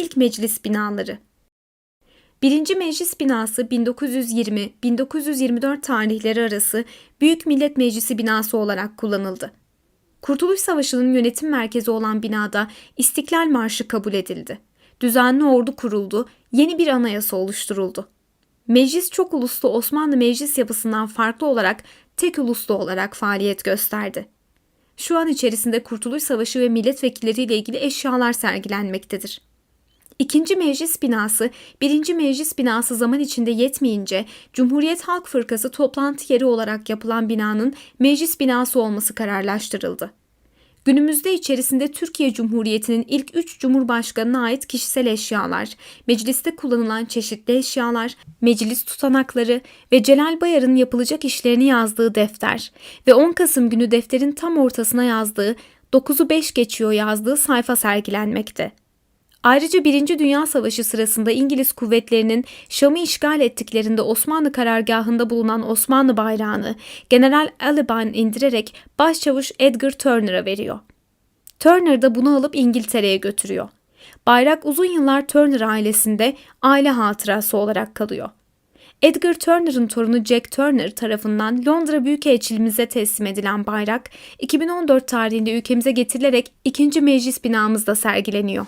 ilk meclis binaları. Birinci Meclis binası 1920-1924 tarihleri arası Büyük Millet Meclisi binası olarak kullanıldı. Kurtuluş Savaşı'nın yönetim merkezi olan binada İstiklal Marşı kabul edildi. Düzenli ordu kuruldu, yeni bir anayasa oluşturuldu. Meclis çok uluslu Osmanlı meclis yapısından farklı olarak tek uluslu olarak faaliyet gösterdi. Şu an içerisinde Kurtuluş Savaşı ve milletvekilleriyle ilgili eşyalar sergilenmektedir. İkinci meclis binası, birinci meclis binası zaman içinde yetmeyince Cumhuriyet Halk Fırkası toplantı yeri olarak yapılan binanın meclis binası olması kararlaştırıldı. Günümüzde içerisinde Türkiye Cumhuriyeti'nin ilk üç cumhurbaşkanına ait kişisel eşyalar, mecliste kullanılan çeşitli eşyalar, meclis tutanakları ve Celal Bayar'ın yapılacak işlerini yazdığı defter ve 10 Kasım günü defterin tam ortasına yazdığı 9'u 5 geçiyor yazdığı sayfa sergilenmekte. Ayrıca Birinci Dünya Savaşı sırasında İngiliz kuvvetlerinin Şam'ı işgal ettiklerinde Osmanlı karargahında bulunan Osmanlı bayrağını General Aliban indirerek Başçavuş Edgar Turner'a veriyor. Turner da bunu alıp İngiltere'ye götürüyor. Bayrak uzun yıllar Turner ailesinde aile hatırası olarak kalıyor. Edgar Turner'ın torunu Jack Turner tarafından Londra Büyükelçiliğimize teslim edilen bayrak 2014 tarihinde ülkemize getirilerek ikinci meclis binamızda sergileniyor.